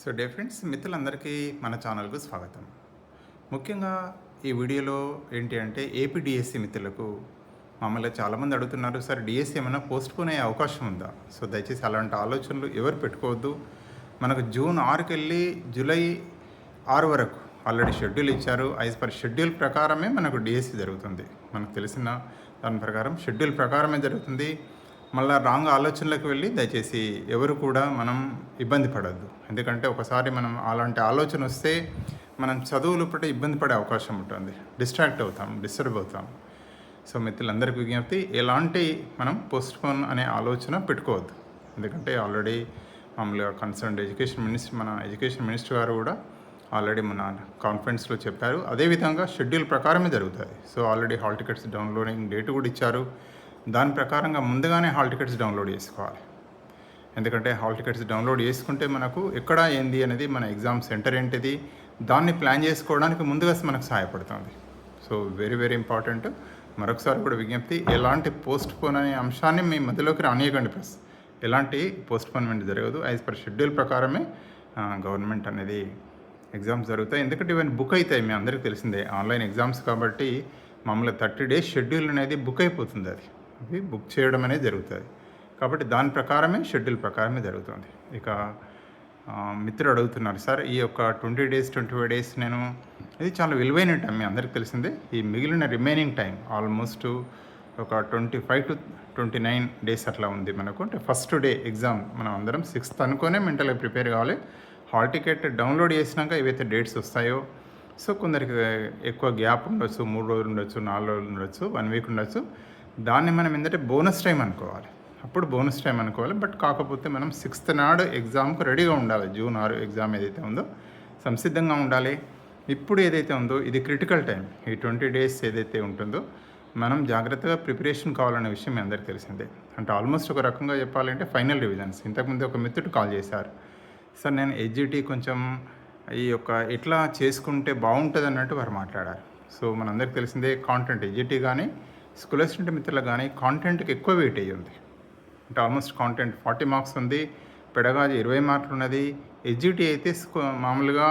So day friends మిత్రులందరికీ మన ఛానల్కు స్వాగతం. ముఖ్యంగా ఈ వీడియోలో ఏంటి అంటే ఏపీ డిఎస్సి మిత్రులకు మమ్మల్ని చాలామంది అడుగుతున్నారు సార్ డిఎస్సి ఏమైనా పోస్ట్పోన్ అయ్యే అవకాశం ఉందా? సో దయచేసి అలాంటి ఆలోచనలు ఎవరు పెట్టుకోవద్దు. మనకు జూన్ ఆరుకి వెళ్ళి జూలై ఆరు వరకు ఆల్రెడీ షెడ్యూల్ ఇచ్చారు. యాజ్ పర్ షెడ్యూల్ ప్రకారమే మనకు డిఎస్సి జరుగుతుంది. మనకు తెలిసిన దాని ప్రకారం షెడ్యూల్ ప్రకారమే జరుగుతుంది. మళ్ళీ రాంగ్ ఆలోచనలకు వెళ్ళి దయచేసి ఎవరు కూడా మనం ఇబ్బంది పడద్దు. ఎందుకంటే ఒకసారి మనం అలాంటి ఆలోచన వస్తే మనం చదువులు పట్టే ఇబ్బంది పడే అవకాశం ఉంటుంది. డిస్ట్రాక్ట్ అవుతాం డిస్టర్బ్ అవుతాం. సో మిత్రులందరికీ విజ్ఞప్తి ఎలాంటి మనం పోస్ట్పోన్ అనే ఆలోచన పెట్టుకోవద్దు. ఎందుకంటే ఆల్రెడీ మామూలుగా కన్సర్న్ ఎడ్యుకేషన్ మినిస్టర్ మన ఎడ్యుకేషన్ మినిస్టర్ గారు కూడా ఆల్రెడీ మన కాన్ఫరెన్స్లో చెప్పారు. అదేవిధంగా షెడ్యూల్ ప్రకారమే జరుగుతుంది. So already hall tickets downloading date కూడా ఇచ్చారు. దాని ప్రకారంగా ముందుగానే హాల్ టికెట్స్ డౌన్లోడ్ చేసుకోవాలి. ఎందుకంటే హాల్ టికెట్స్ డౌన్లోడ్ చేసుకుంటే మనకు ఎక్కడ ఏంది అనేది మన ఎగ్జామ్ సెంటర్ ఏంటిది దాన్ని ప్లాన్ చేసుకోవడానికి ముందుగా మనకు సహాయపడుతుంది. సో వెరీ వెరీ ఇంపార్టెంట్ మరొకసారి కూడా విజ్ఞప్తి ఎలాంటి పోస్ట్ పోన్ అనే అంశాన్ని మీ మధ్యలోకి రానియకండి ప్లస్ ఎలాంటి పోస్ట్ పోన్మెంట్ జరగదు. యాజ్ పర్ షెడ్యూల్ ప్రకారమే గవర్నమెంట్ అనేది ఎగ్జామ్స్ జరుగుతాయి. ఎందుకంటే ఇవన్నీ బుక్ అవుతాయి మీ అందరికీ తెలిసిందే. ఆన్లైన్ ఎగ్జామ్స్ కాబట్టి మామూలుగా థర్టీ డేస్ షెడ్యూల్ అనేది బుక్ అయిపోతుంది అది. అవి బుక్ చేయడం అనేది జరుగుతుంది కాబట్టి దాని ప్రకారమే షెడ్యూల్ ప్రకారమే జరుగుతుంది. ఇక మిత్రుడు అడుగుతున్నారు సార్ ఈ యొక్క twenty days twenty five days నేను ఇది చాలా విలువైన టైం మీ అందరికీ తెలిసిందే. ఈ మిగిలిన రిమైనింగ్ టైం ఆల్మోస్ట్ ఒక twenty five to twenty nine days అట్లా ఉంది మనకు. అంటే ఫస్ట్ డే ఎగ్జామ్ మనం అందరం సిక్స్త్ అనుకోనే మెంటల్గా ప్రిపేర్ కావాలి. హాల్ టికెట్ డౌన్లోడ్ చేసినాక ఏవైతే డేట్స్ వస్తాయో సో కొందరికి ఎక్కువ గ్యాప్ ఉండొచ్చు మూడు రోజులు ఉండొచ్చు నాలుగు రోజులు ఉండొచ్చు వన్ వీక్ ఉండొచ్చు. దాన్ని మనం ఏంటంటే బోనస్ టైం అనుకోవాలి. అప్పుడు బోనస్ టైం అనుకోవాలి. బట్ కాకపోతే మనం సిక్స్త్ నాడు ఎగ్జామ్కు రెడీగా ఉండాలి. జూన్ ఆరు ఎగ్జామ్ ఏదైతే ఉందో సంసిద్ధంగా ఉండాలి. ఇప్పుడు ఏదైతే ఉందో ఇది క్రిటికల్ టైం. ఈ ట్వంటీ డేస్ ఏదైతే ఉంటుందో మనం జాగ్రత్తగా ప్రిపరేషన్ కావాలనే విషయం మీ అందరికీ తెలిసిందే. అంటే ఆల్మోస్ట్ ఒక రకంగా చెప్పాలంటే ఫైనల్ రివిజన్స్. ఇంతకుముందు ఒక మిత్రుడు కాల్ చేశారు. సార్ నేను ఎడ్జిటీ కొంచెం ఈ యొక్క ఎట్లా చేసుకుంటే బాగుంటుంది అన్నట్టు వారు మాట్లాడారు. సో మనందరికీ తెలిసిందే కాంటెంట్ ఎడ్జిటీ కానీ స్కూల్ మిత్రులు కానీ కాంటెంట్కి ఎక్కువ వెయిట్ అయ్యి ఉంది అంటే ఆల్మోస్ట్ కాంటెంట్ ఫార్టీ మార్క్స్ ఉంది పెడగాజీ ఇరవై మార్కులు ఉన్నది హెచ్జిటి అయితే స్కూ మామూలుగా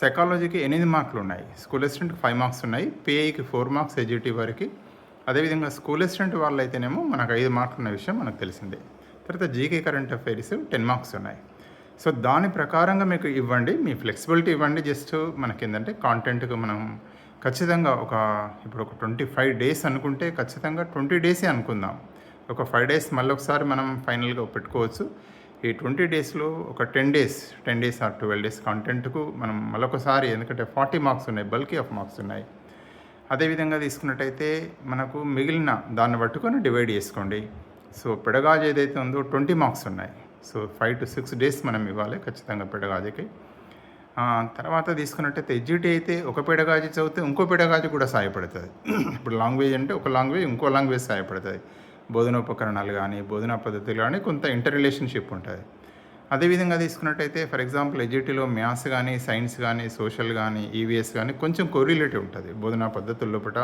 సైకాలజీకి ఎనిమిది మార్కులు ఉన్నాయి స్కూల్ అసిస్టెంట్కి ఫైవ్ మార్క్స్ ఉన్నాయి పిఐకి ఫోర్ మార్క్స్ హెచ్జిటి వరకు. అదేవిధంగా స్కూల్ అసిస్టెంట్ వాళ్ళు అయితేనేమో మనకు ఐదు మార్కులు ఉన్న విషయం మనకు తెలిసిందే. తర్వాత GK current affairs ten marks ఉన్నాయి. సో దాని ప్రకారంగా మీకు ఇవ్వండి మీ ఫ్లెక్సిబిలిటీ ఇవ్వండి జస్ట్ మనకి ఏంటంటే కాంటెంట్కి మనం ఖచ్చితంగా ఒక ఇప్పుడు ఒక ట్వంటీ ఫైవ్ డేస్ అనుకుంటే ఖచ్చితంగా ట్వంటీ డేసే అనుకుందాం. ఒక ఫైవ్ డేస్ మళ్ళీ ఒకసారి మనం ఫైనల్గా పెట్టుకోవచ్చు ఈ ట్వంటీ డేస్లో ఒక ten days ten days or twelve days కాంటెంట్కు మనం మళ్ళొకసారి ఎందుకంటే ఫార్టీ మార్క్స్ ఉన్నాయి బల్కీ ఆఫ్ మార్క్స్ ఉన్నాయి. అదేవిధంగా తీసుకున్నట్టయితే మనకు మిగిలిన దాన్ని పట్టుకొని డివైడ్ చేసుకోండి. సో పెడగాజు ఏదైతే ఉందో ట్వంటీ మార్క్స్ ఉన్నాయి. So five to six days మనం ఇవ్వాలి ఖచ్చితంగా పెడగాజుకి. తర్వాత తీసుకున్నట్టయితే ఎడ్జిటీ అయితే ఒక పీడగాజు చదివితే ఇంకో పీడగాజు కూడా సహాయపడుతుంది ఇప్పుడు లాంగ్వేజ్ అంటే ఒక లాంగ్వేజ్ ఇంకో లాంగ్వేజ్ సహాయపడుతుంది బోధనోపకరణాలు కానీ బోధనా పద్ధతులు కానీ కొంత ఇంటర్ రిలేషన్షిప్ ఉంటుంది అదేవిధంగా తీసుకున్నట్టయితే ఫర్ ఎగ్జాంపుల్ ఎడ్జిటీలో మ్యాథ్స్ కానీ సైన్స్ కానీ సోషల్ కానీ ఈవీఎస్ కానీ కొంచెం కొరిలేటివ్ ఉంటుంది బోధనా పద్ధతుల లోపల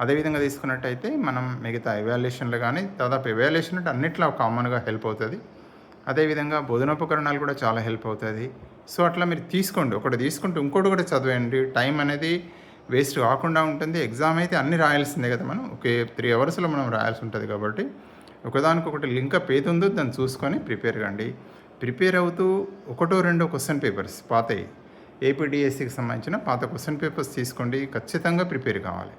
అదేవిధంగా తీసుకున్నట్టయితే మనం మిగతా ఎవాల్యుయేషన్లు కానీ దాదాపు ఎవాల్యుయేషన్ అంటే అన్నిట్లో కామన్గా హెల్ప్ అవుతుంది. అదేవిధంగా బోధనోపకరణాలు కూడా చాలా హెల్ప్ అవుతుంది. సో అట్లా మీరు తీసుకోండి. ఒకటి తీసుకుంటే ఇంకోటి కూడా చదివేయండి. టైం అనేది వేస్ట్ కాకుండా ఉంటుంది. ఎగ్జామ్ అయితే అన్ని రాయాల్సిందే కదా మనం. ఒకే త్రీ అవర్స్లో మనం రాయాల్సి ఉంటుంది కాబట్టి ఒకదానికొకటి లింకప్ ఏది ఉందో దాన్ని చూసుకొని ప్రిపేర్ కండి. ప్రిపేర్ అవుతూ ఒకటో రెండో క్వశ్చన్ పేపర్స్ పాతవి ఏపీడిఎస్సికి సంబంధించిన పాత క్వశ్చన్ పేపర్స్ తీసుకోండి. ఖచ్చితంగా ప్రిపేర్ కావాలి.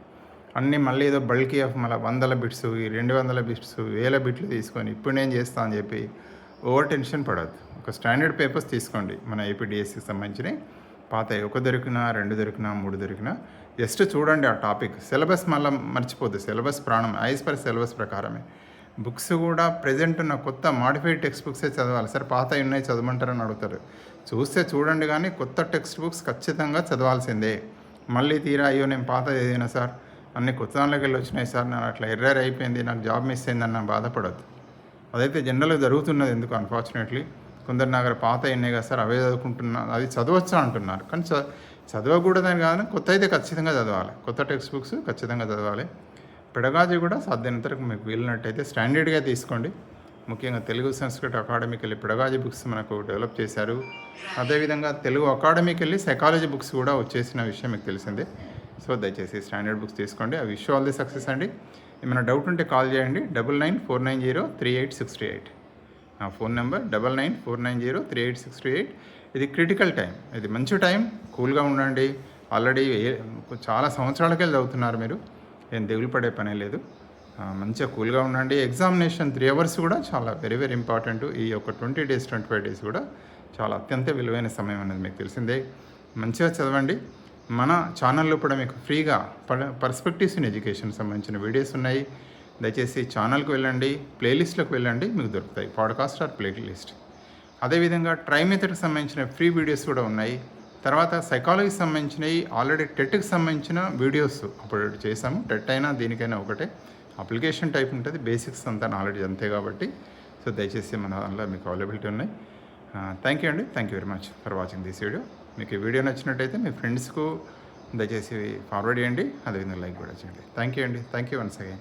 అన్నీ మళ్ళీ ఏదో బల్కీ ఆఫ్ మళ్ళీ వందల బిట్స్ ఈ రెండు వందల బిట్స్ వేల బిట్లు తీసుకొని ఇప్పుడు నేను చేస్తా అని చెప్పి ఓవర్ టెన్షన్ పడద్దు. ఒక స్టాండర్డ్ పేపర్స్ తీసుకోండి మన ఏపీడిఎస్సికి సంబంధించినవి పాత ఒక దొరికినా రెండు దొరికినా మూడు దొరికినా. జస్ట్ చూడండి ఆ టాపిక్. సిలబస్ మళ్ళీ మర్చిపోద్దు. సిలబస్ ప్రాణం ఐస్ పర్ సిలబస్ ప్రకారమే. బుక్స్ కూడా ప్రజెంట్ ఉన్న కొత్త మాడిఫైడ్ టెక్స్ట్ బుక్సే చదవాలి. సార్ పాత ఉన్నాయి చదవమంటారని అడుగుతారు. చూస్తే చూడండి కానీ కొత్త టెక్స్ట్ బుక్స్ ఖచ్చితంగా చదవాల్సిందే. మళ్ళీ తీరా అయ్యో నేను పాత చదివినా సార్ అన్ని కొత్త దానిలోకి వెళ్ళి వచ్చినాయి సార్ నాకు అట్లా ఎర్రర్ అయిపోయింది నాకు జాబ్ మిస్ నాకు బాధపడద్దు. అదైతే జనరల్గా జరుగుతున్నది ఎందుకు అన్ఫార్చునేట్లీ కొందరు నా పాత ఉన్నాయి కదా సార్ అవే చదువుకుంటున్నాను అది చదవచ్చు అంటున్నారు. కానీ చ చదవకూడదని కాదని కొత్త అయితే ఖచ్చితంగా చదవాలి. కొత్త టెక్స్ట్ బుక్స్ ఖచ్చితంగా చదవాలి. పెడగాజీ కూడా సాధ్యమైనంత వరకు మీకు వీలినట్టయితే స్టాండర్డ్గా తీసుకోండి. ముఖ్యంగా తెలుగు సంస్కృత అకాడమీకి వెళ్ళి పెడగాజీ బుక్స్ మనకు డెవలప్ చేశారు. అదేవిధంగా తెలుగు అకాడమీకి వెళ్ళి సైకాలజీ బుక్స్ కూడా వచ్చేసిన విషయం మీకు తెలిసిందే. సో దయచేసి స్టాండర్డ్ బుక్స్ తీసుకోండి. ఆ విష్ ఆల్ ది సక్సెస్ అండి. ఏమైనా డౌట్ ఉంటే కాల్ చేయండి. Double nine four nine zero three eight six three eight. నా phone number double nine four nine zero three eight six two eight. ఇది critical time. ఇది మంచి టైం. కూల్గా ఉండండి. ఆల్రెడీ చాలా సంవత్సరాలకే చదువుతున్నారు మీరు. ఏం దిగులు పడే పనే లేదు. మంచిగా కూల్గా ఉండండి. ఎగ్జామినేషన్ త్రీ అవర్స్ కూడా చాలా వెరీ వెరీ ఇంపార్టెంట్. ఈ యొక్క twenty days twenty five days కూడా చాలా అత్యంత విలువైన సమయం అనేది మీకు తెలిసిందే. మంచిగా చదవండి. మన ఛానల్లో కూడా మీకు ఫ్రీగా పర్స్పెక్టివ్స్ ఇన్ ఎడ్యుకేషన్ సంబంధించిన వీడియోస్ ఉన్నాయి. దయచేసి ఛానల్కి వెళ్ళండి ప్లేలిస్ట్లోకి వెళ్ళండి మీకు దొరుకుతాయి. Podcast or playlist. అదేవిధంగా ట్రై మెథడ్కి సంబంధించిన ఫ్రీ వీడియోస్ కూడా ఉన్నాయి. తర్వాత సైకాలజీకి సంబంధించినవి ఆల్రెడీ టెట్కి సంబంధించిన వీడియోస్ అప్లోడ్ చేశాము. టెట్ అయినా దీనికైనా ఒకటే. అప్లికేషన్ టైప్ ఉంటుంది బేసిక్స్ అంతా నాలెడ్జ్ అంతే కాబట్టి. సో దయచేసి మన దానిలో మీకు అవైలబిలిటీ ఉన్నాయి. థ్యాంక్ యూ అండి. Thank you very much for watching this video. మీకు ఈ వీడియో నచ్చినట్టయితే మీ ఫ్రెండ్స్కు దయచేసి ఫార్వర్డ్ చేయండి. అదేవిధంగా లైక్ కూడా చేయండి. థ్యాంక్ యూ అండి. Thank you once again.